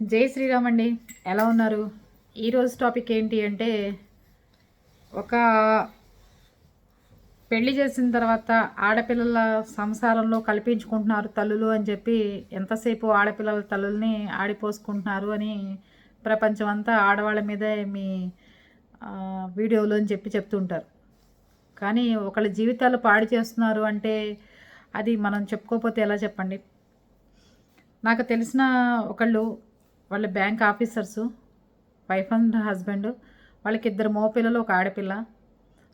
జై శ్రీరామ్ అండి. ఎలా ఉన్నారు? ఈరోజు టాపిక్ ఏంటి అంటే ఒక పెళ్ళి చేసిన తర్వాత ఆడపిల్లల సంసారంలో కల్పించుకుంటున్నారు తల్లులు అని చెప్పి ఎంతసేపు ఆడపిల్లల తల్లుల్ని ఆడిపోసుకుంటున్నారు అని ప్రపంచం అంతా ఆడవాళ్ళ మీదే మీ వీడియోలు అని చెప్పి చెప్తుంటారు. కానీ ఒకళ్ళ జీవితాలు పాడు చేస్తున్నారు అంటే అది మనం చెప్పుకోకపోతే ఎలా చెప్పండి? నాకు తెలిసిన ఒకళ్ళు వాళ్ళ bank officers wife and husband వాళ్ళకి ఇద్దరు మోపిల్లలు ఒక ఆడపిల్ల.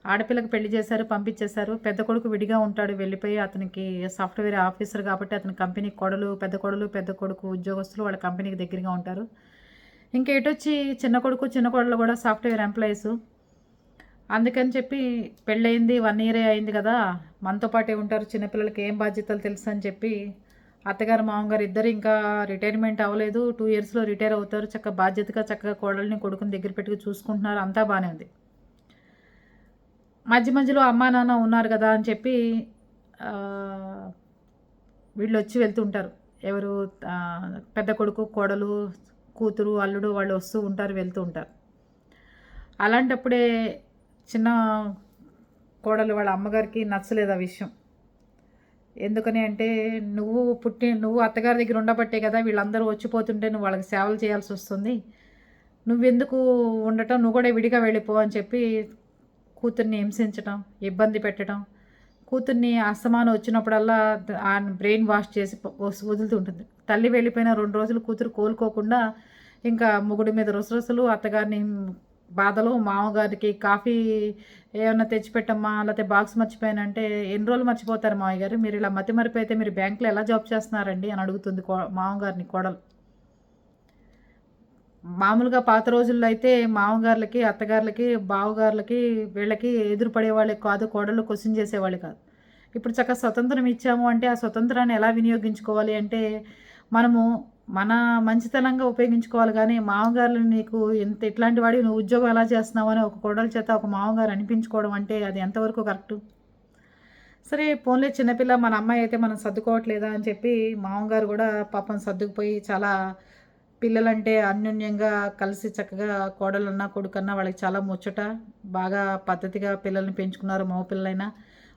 ఆడపిల్లకి పెళ్ళి చేశారు పంపించేశారు. పెద్ద కొడుకు విడిగా ఉంటాడు వెళ్ళిపోయి అతనికి సాఫ్ట్వేర్ ఆఫీసర్ కాబట్టి అతని కంపెనీ కొడలు పెద్ద కొడలు పెద్ద కొడుకు ఉద్యోగస్తులు వాళ్ళ కంపెనీకి దగ్గరగా ఉంటారు. ఇంకా ఎటొచ్చి చిన్న కొడుకు చిన్న కొడలు కూడా సాఫ్ట్వేర్ ఎంప్లాయీస్. అందుకని చెప్పి పెళ్ళయింది వన్ ఇయరే అయింది కదా. మనతో పాటే ఉంటారు చిన్నపిల్లలకి ఏం బాధ్యతలు తెలుసు అని చెప్పి అత్తగారు మామగారు ఇద్దరు ఇంకా రిటైర్మెంట్ అవ్వలేదు. టూ ఇయర్స్లో రిటైర్ అవుతారు. చక్కగా బాధ్యతగా చక్కగా కోడల్ని కొడుకుని దగ్గర పెట్టుకు చూసుకుంటున్నారు. అంతా బాగానే ఉంది. మధ్య మధ్యలో అమ్మా నాన్న ఉన్నారు కదా అని చెప్పి వీళ్ళు వచ్చి వెళ్తుంటారు ఎవరు పెద్ద కొడుకు కోడలు కూతురు అల్లుడు వాళ్ళు వస్తూ ఉంటారు వెళ్తూ ఉంటారు. అలాంటప్పుడే చిన్న కోడలు వాళ్ళ అమ్మగారికి నచ్చలేదు ఆ విషయం. ఎందుకని అంటే నువ్వు పుట్టి నువ్వు అత్తగారి దగ్గర ఉండబట్టే కదా వీళ్ళందరూ వచ్చిపోతుంటే నువ్వు వాళ్ళకి సేవలు చేయాల్సి వస్తుంది. నువ్వెందుకు ఉండటం? నువ్వు కూడా విడిగా వెళ్ళిపో అని చెప్పి కూతుర్ని హింసించటం ఇబ్బంది పెట్టడం కూతుర్ని అస్తమానం వచ్చినప్పుడల్లా ఆ బ్రెయిన్ వాష్ చేసి ప- వస్- వదులుతుంటుంది. తల్లి వెళ్ళిపోయిన రెండు రోజులు కూతురు కోలుకోకుండా ఇంకా మొగుడి మీద రుసరుసలు అత్తగారిని బాధలు మామగారికి కాఫీ ఏమైనా తెచ్చిపెట్టమ్మా లేకపోతే బాక్స్ మర్చిపోయానంటే ఎన్ని రోజులు మర్చిపోతారు మామయ్య గారు? మీరు ఇలా మతి మరిపోయితే మీరు బ్యాంకులో ఎలా జాబ్ చేస్తున్నారండి అని అడుగుతుంది కో మామగారిని కోడలు. మామూలుగా పాత రోజుల్లో అయితే మామగారులకి అత్తగారులకి బావగారులకి వీళ్ళకి ఎదురుపడేవాళ్ళే కాదు కోడలు క్వశ్చన్ చేసేవాళ్ళు కాదు. ఇప్పుడు చక్కగా స్వతంత్రం ఇచ్చాము అంటే ఆ స్వతంత్రాన్ని ఎలా వినియోగించుకోవాలి అంటే మనము మన మంచితనంగా ఉపయోగించుకోవాలి కానీ మామగారులు నీకు ఎంత ఇట్లాంటి వాడి నువ్వు ఉద్యోగం ఎలా చేస్తున్నావు అని ఒక కోడల చేత ఒక మామగారు అనిపించుకోవడం అంటే అది ఎంతవరకు కరెక్టు? సరే పోన్లే చిన్నపిల్ల మన అమ్మాయి అయితే మనం సర్దుకోవట్లేదా అని చెప్పి మామగారు కూడా పాపం సర్దుకుపోయి చాలా పిల్లలంటే అన్యోన్యంగా కలిసి చక్కగా కోడలన్నా కొడుకన్నా వాళ్ళకి చాలా ముచ్చట బాగా పద్ధతిగా పిల్లల్ని పెంచుకున్నారు మగ పిల్లలైనా.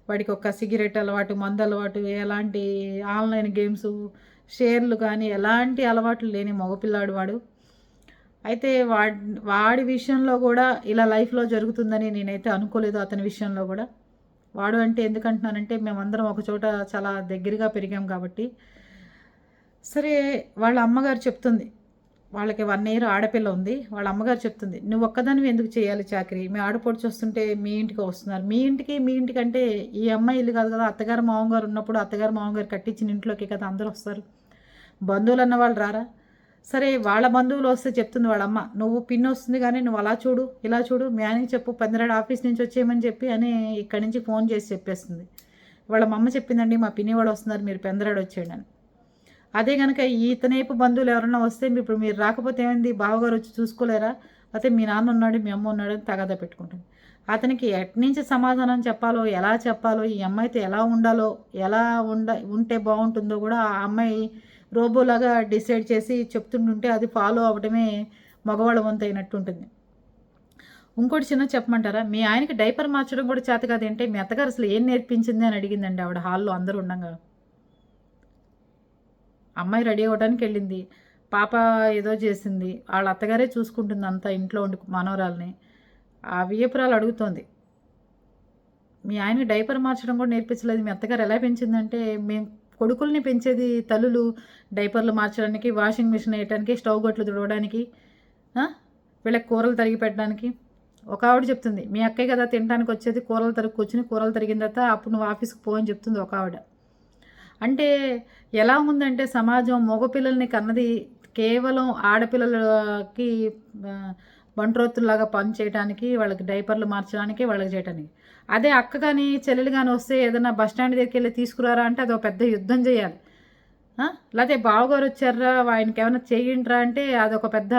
వాడికి ఒక సిగరెట్ అలవాటు మందు అలవాటు ఎలాంటి ఆన్లైన్ గేమ్స్ షేర్లు కానీ ఎలాంటి అలవాట్లు లేని మగపిల్లాడు వాడు. అయితే వాడి వాడి విషయంలో కూడా ఇలా లైఫ్లో జరుగుతుందని నేనైతే అనుకోలేదు అతని విషయంలో కూడా. వాడు అంటే ఎందుకంటున్నానంటే మేమందరం ఒక చోట చాలా దగ్గరగా పెరిగాం కాబట్టి. సరే వాళ్ళ అమ్మగారు చెప్తుంది వాళ్ళకి వన్ ఇయర్ ఆడపిల్ల ఉంది వాళ్ళ అమ్మగారు చెప్తుంది నువ్వు ఒక్కదానివి ఎందుకు చేయాలి చాకరీ? మీ ఆడపడుచు వస్తుంటే మీ ఇంటికి వస్తున్నారు. మీ ఇంటికి మీ ఇంటికి అంటే ఈ అమ్మాయి ఇల్లు కాదు కదా అత్తగారు మామగారు ఉన్నప్పుడు అత్తగారు మామగారు కట్టించిన ఇంట్లోకి కదా అందరూ వస్తారు. బంధువులు అన్న వాళ్ళు రారా? సరే వాళ్ళ బంధువులు వస్తే చెప్తుంది వాళ్ళ అమ్మ నువ్వు పిన్ వస్తుంది కానీ నువ్వు అలా చూడు ఇలా చూడు మీ ఆయనకి చెప్పు పందిరాడు ఆఫీస్ నుంచి వచ్చేయమని చెప్పి అని ఇక్కడి నుంచి ఫోన్ చేసి చెప్పేస్తుంది. వాళ్ళ అమ్మ చెప్పిందండి మా పిన్ని వాళ్ళు వస్తున్నారు మీరు పెందరాడు వచ్చేయండి అని. అదే కనుక ఇతనేపు బంధువులు ఎవరైనా వస్తే ఇప్పుడు మీరు రాకపోతే ఏమైంది? బావగారు వచ్చి చూసుకోలేరా? అయితే మీ నాన్న ఉన్నాడు మీ అమ్మ ఉన్నాడు అని తగాదా పెట్టుకుంటుంది. అతనికి ఎట్నుంచి సమాధానం చెప్పాలో ఎలా చెప్పాలో ఈ అమ్మాయితో ఎలా ఉండాలో ఎలా ఉండ ఉంటే బాగుంటుందో కూడా ఆ అమ్మాయి రోబోలాగా డిసైడ్ చేసి చెప్తుంటుంటే అది ఫాలో అవ్వడమే మగవాళ్ళ వంతు అయినట్టు ఉంటుంది ఇంకోటి చిన్న చెప్పమంటారా? మీ ఆయనకి డైపర్ మార్చడం కూడా చేత కాదంటే మీ అత్తగారు అసలు ఏం నేర్పించింది అని అడిగిందండి ఆవిడ హాల్లో అందరూ ఉండగా. అమ్మాయి రెడీ అవ్వడానికి వెళ్ళింది. పాప ఏదో చేసింది. వాళ్ళ అత్తగారే చూసుకుంటుంది అంతా ఇంట్లో ఉండి మనోరాల్ని ఆ వియ్యపురాలు అడుగుతోంది. మీ ఆయన డైపర్ మార్చడం కూడా నేర్పించలేదు. మీ అత్తగారు ఎలా పెంచిందంటే మేము కొడుకుల్ని పెంచేది తల్లులు డైపర్లు మార్చడానికి వాషింగ్ మిషన్ వేయడానికి స్టవ్ గొట్లు తుడవడానికి వీళ్ళకి కూరలు తరిగి పెట్టడానికి. ఒక ఆవిడ చెప్తుంది మీ అక్కయ్య కదా తినడానికి వచ్చేది కూరలు తరిగి కూర్చుని కూరలు తరిగిన తర్వాత అప్పుడు నువ్వు ఆఫీస్కి పో అని చెప్తుంది ఒక ఆవిడ. అంటే ఎలా ఉందంటే సమాజం మగపిల్లల్ని కన్నది కేవలం ఆడపిల్లలకి ఆ, బంట్రోతుల్లాగా పని చేయడానికి వాళ్ళకి డైపర్లు మార్చడానికి వాళ్ళకి చేయడానికి అదే అక్క కానీ చెల్లెలు కానీ వస్తే ఏదైనా బస్ స్టాండ్ దగ్గరికి వెళ్ళి తీసుకురారా అంటే అది ఒక పెద్ద యుద్ధం చేయాలి. లేకపోతే బావగారు వచ్చారా ఆయనకి ఏమైనా చేయండిరా అంటే అదొక పెద్ద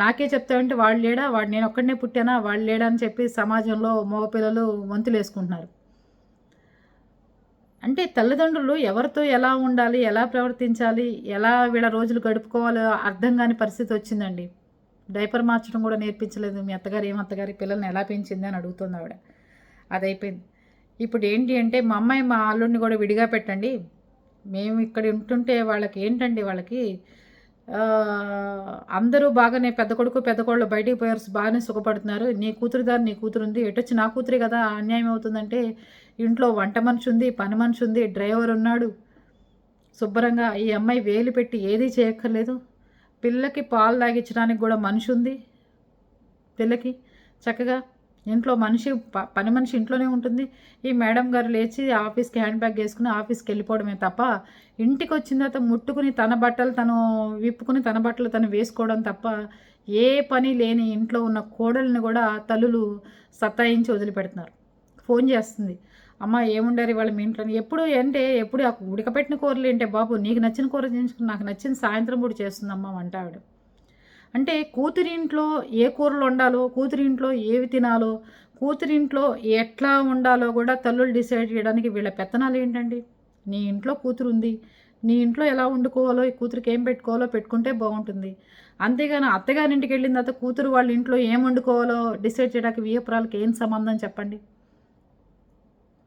నాకే చెప్తామంటే వాళ్ళు లేడా వాడు నేను ఒక్కడనే పుట్టానా వాళ్ళు లేడా అని చెప్పి సమాజంలో మగపిల్లలు వంతులు వేసుకుంటున్నారు అంటే తల్లిదండ్రులు ఎవరితో ఎలా ఉండాలి ఎలా ప్రవర్తించాలి ఎలా వీళ్ళ రోజులు గడుపుకోవాలో అర్థం కాని పరిస్థితి వచ్చిందండి. డైపర్ మార్చడం కూడా నేర్పించలేదు. మీ అత్తగారు ఏం అత్తగారి పిల్లల్ని ఎలా పెంచింది అని అడుగుతుంది ఆవిడ. అది అయిపోయింది ఇప్పుడు ఏంటి అంటే మా అమ్మాయి మా అల్లుడిని కూడా విడిగా పెట్టండి. మేము ఇక్కడ ఉంటుంటే వాళ్ళకి ఏంటండి వాళ్ళకి అందరూ బాగానే పెద్ద కొడుకు పెద్ద కోళ్ళు బయటికి పోయారు బాగానే సుఖపడుతున్నారు. నీ కూతురు దారి నీ కూతురు ఉంది. ఎటొచ్చి నా కూతురే కదా అన్యాయం అవుతుందంటే ఇంట్లో వంట మనిషి ఉంది పని మనిషి ఉంది డ్రైవర్ ఉన్నాడు. శుభ్రంగా ఈ అమ్మాయి వేలు పెట్టి ఏదీ చేయక్కర్లేదు. పిల్లకి పాలు తాగించడానికి కూడా మనిషి ఉంది పిల్లకి చక్కగా ఇంట్లో మనిషి ప- పని మనిషి ఇంట్లోనే ఉంటుంది. ఈ మేడం గారు లేచి ఆఫీస్కి హ్యాండ్ బ్యాగ్ వేసుకుని ఆఫీస్కి వెళ్ళిపోవడమే తప్ప ఇంటికి వచ్చిన తర్వాత ముట్టుకుని తన బట్టలు తను విప్పుకుని తన బట్టలు తను వేసుకోవడం తప్ప ఏ పని లేని ఇంట్లో ఉన్న కోడల్ని కూడా తల్లులు సత్తాయించి వదిలిపెడుతున్నారు. ఫోన్ చేస్తుంది. అమ్మ ఏముండారు ఇవాళ మీ ఇంట్లో ఎప్పుడు అంటే ఎప్పుడు ఆ ఉడకపెట్టిన కూరలు ఏంటే బాబు? నీకు నచ్చిన కూర చేయించుకుని నాకు నచ్చిన సాయంత్రం కూడా చేస్తుందమ్మా వంట ఆవిడ అంటే కూతురింట్లో ఏ కూరలు వండాలో కూతురింట్లో ఏవి తినాలో కూతురింట్లో ఎట్లా ఉండాలో కూడా తల్లులు డిసైడ్ చేయడానికి వీళ్ళ పెత్తనాలు ఏంటండి? నీ ఇంట్లో కూతురు ఉంది. నీ ఇంట్లో ఎలా వండుకోవాలో ఈ కూతురికి ఏం పెట్టుకోవాలో పెట్టుకుంటే బాగుంటుంది. అంతేగాని అత్తగారింటికి వెళ్ళిన తర్వాత కూతురు వాళ్ళ ఇంట్లో ఏం వండుకోవాలో డిసైడ్ చేయడానికి వియపురాలకి ఏం సంబంధం చెప్పండి?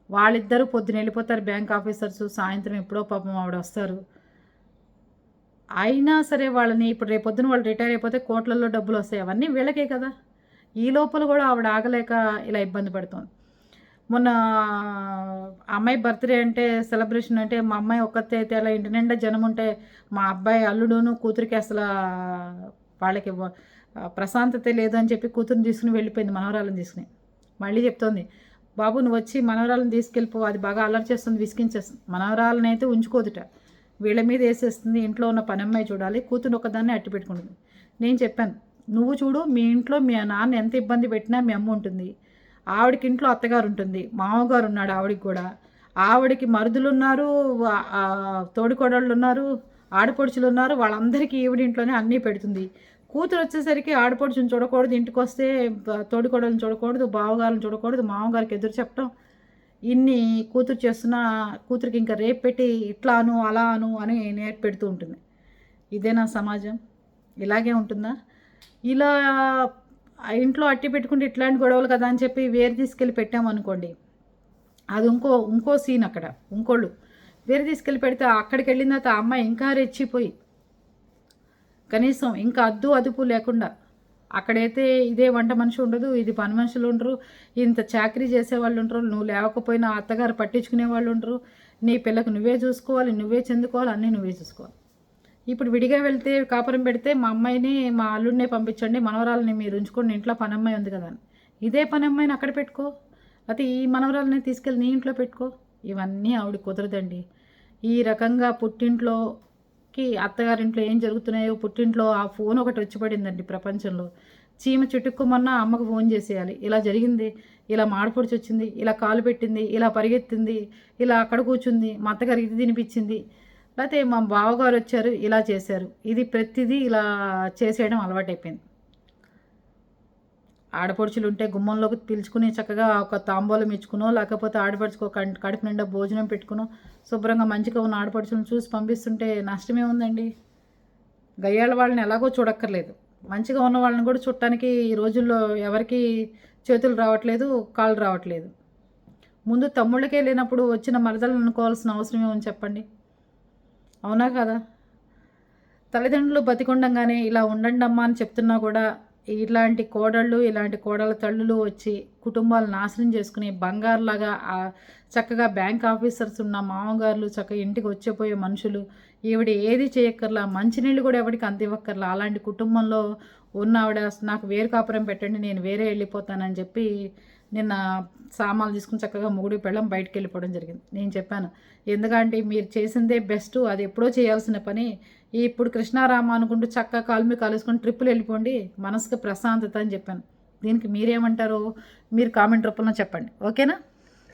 వాళ్ళిద్దరూ పొద్దున వెళ్ళిపోతారు బ్యాంక్ ఆఫీసర్స్. సాయంత్రం ఎప్పుడో పాపం ఆవిడ వస్తారు. అయినా సరే వాళ్ళని ఇప్పుడు రేపు పొద్దున వాళ్ళు రిటైర్ అయిపోతే కోట్లలో డబ్బులు వస్తాయి. అవన్నీ వీళ్ళకే కదా. ఈ లోపల కూడా ఆవిడ ఆగలేక ఇలా ఇబ్బంది పడుతుంది. మొన్న అమ్మాయి బర్త్డే అంటే సెలబ్రేషన్ అంటే మా అమ్మాయి ఒక్కతే అయితే అలా ఇంటి నిండా జనం ఉంటే మా అబ్బాయి అల్లుడును కూతురికి అసలు వాళ్ళకి ప్రశాంతత లేదు అని చెప్పి కూతురుని తీసుకుని వెళ్ళిపోయింది మనవరాలను తీసుకుని. మళ్ళీ చెప్తోంది బాబు నువ్వు వచ్చి మనవరాలను తీసుకెళ్ళిపో అది బాగా అల్లరి చేస్తుంది విసిగించేస్తుంది. మనవరాలను అయితే ఉంచుకోదుట. వీళ్ళ మీద వేసేస్తుంది ఇంట్లో ఉన్న పనమ్మాయి చూడాలి కూతురు ఒకదాన్ని అట్టి పెట్టుకుంటుంది. నేను చెప్పాను నువ్వు చూడు మీ ఇంట్లో మీ నాన్న ఎంత ఇబ్బంది పెట్టినా మీ అమ్మ ఉంటుంది. ఆవిడకి ఇంట్లో అత్తగారు ఉంటుంది మామగారు ఉన్నాడు ఆవిడకి కూడా. ఆవిడకి మరుదులు ఉన్నారు తోడికోడళ్ళు ఉన్నారు ఆడపడుచులు ఉన్నారు వాళ్ళందరికీ ఈవిడ ఇంట్లోనే అన్నీ పెడుతుంది. కూతురు వచ్చేసరికి ఆడపడుచుని చూడకూడదు ఇంటికి వస్తే బ- తోడికోడలను చూడకూడదు బావగారిని చూడకూడదు మామగారికి ఎదురు చెప్పడం ఇన్ని కూతురు చేస్తున్న కూతురికి ఇంకా రేపు పెట్టి ఇట్లా అను అలా అను అని నేర్పు పెడుతూ ఉంటుంది. ఇదేనా సమాజం. ఇలాగే ఉంటుందా? ఇలా ఇంట్లో అట్టి పెట్టుకుంటే ఇట్లాంటి గొడవలు కదా అని చెప్పి వేరు తీసుకెళ్ళి పెట్టామనుకోండి. అది ఇంకో ఇంకో సీన్ అక్కడ ఇంకోళ్ళు. వేరే తీసుకెళ్ళి పెడితే అక్కడికి వెళ్ళిన తర్వాత ఆ అమ్మాయి ఇంకా రెచ్చిపోయి కనీసం ఇంకా అద్దు అదుపు లేకుండా. అక్కడైతే ఇదే వంట మనిషి ఉండదు ఇది పని మనుషులు ఉండరు ఇంత చాకరీ చేసే వాళ్ళు ఉండరు నువ్వు లేకపోయినా అత్తగారు పట్టించుకునే వాళ్ళు ఉండరు. నీ పిల్లకు నువ్వే చూసుకోవాలి నువ్వే చెందుకోవాలి అన్నీ నువ్వే చూసుకోవాలి. ఇప్పుడు విడిగా వెళ్తే కాపురం పెడితే మా అమ్మాయిని మా అల్లుడినే పంపించండి మనవరాలని మీరు ఉంచుకోండి ఇంట్లో పని అమ్మాయి ఉంది కదా అని. ఇదే పని అమ్మాయిని అక్కడ పెట్టుకో. అయితే ఈ మనవరాలని తీసుకెళ్ళి నీ ఇంట్లో పెట్టుకో. ఇవన్నీ ఆవిడ కుదరదండి. ఈ రకంగా పుట్టింట్లో పుట్టింట్లోకి అత్తగారింట్లో ఏం జరుగుతున్నాయో పుట్టింట్లో ఆ ఫోన్ ఒకటి వచ్చి పడిందండి ప్రపంచంలో. చీమ చుట్టుకోమన్నా అమ్మకు ఫోన్ చేసేయాలి. ఇలా జరిగింది ఇలా మాడపొడిచి వచ్చింది ఇలా కాలు పెట్టింది ఇలా పరిగెత్తింది ఇలా అక్కడ కూర్చుంది మా అత్తగారికి ఇది తినిపించింది. లేకపోతే మా బావగారు వచ్చారు ఇలా చేశారు. ఇది ప్రతిదీ ఇలా చేసేయడం అలవాటైపోయింది. ఆడపడుచులు ఉంటే గుమ్మంలోకి పిలుచుకుని చక్కగా ఒక తాంబూలం ఇచ్చుకునో లేకపోతే ఆడపడుచుకో కడుపు నిండా భోజనం పెట్టుకునో శుభ్రంగా మంచిగా ఉన్న ఆడపడుచులను చూసి పంపిస్తుంటే నష్టమే ఉందండి. గయ్యాళ్ళ వాళ్ళని ఎలాగో చూడక్కర్లేదు. మంచిగా ఉన్న వాళ్ళని కూడా చూడటానికి ఈ రోజుల్లో ఎవరికి చేతులు రావట్లేదు కాళ్ళు రావట్లేదు. ముందు తమ్ముళ్ళకే లేనప్పుడు వచ్చిన మరదలను అనుకోవాల్సిన అవసరం ఏమని చెప్పండి? అవునా కదా? తల్లిదండ్రులు బతికుండంగానే ఇలా ఉండండి అమ్మా అని చెప్తున్నా కూడా ఇలాంటి కోడళ్ళు ఇలాంటి కోడల తల్లులు వచ్చి కుటుంబాలు నాశనం చేసుకుని బంగారులాగా చక్కగా బ్యాంక్ ఆఫీసర్స్ ఉన్న మామగారులు చక్కగా ఇంటికి వచ్చేపోయే మనుషులు. ఈవిడ ఏది చేయక్కర్లా మంచినీళ్ళు కూడా ఎవరికి అందివ్వక్కర్లా అలాంటి కుటుంబంలో ఉన్న ఆవిడ నాకు వేరు కాపురం పెట్టండి నేను వేరే వెళ్ళిపోతానని చెప్పి నిన్న సామాన్లు తీసుకుని చక్కగా మొగుడు పెళ్ళం బయటకు వెళ్ళిపోవడం జరిగింది. నేను చెప్పాను ఎందుకంటే మీరు చేసిందే బెస్ట్ అది ఎప్పుడో చేయాల్సిన పని. ఇప్పుడు కృష్ణారామ అనుకుంటూ చక్కగా కాలు మీద కలుసుకొని ట్రిప్పులు వెళ్ళిపోండి మనసుకు ప్రశాంతత అని చెప్పాను. దీనికి మీరేమంటారో మీరు కామెంట్ రూపంలో చెప్పండి. ఓకేనా?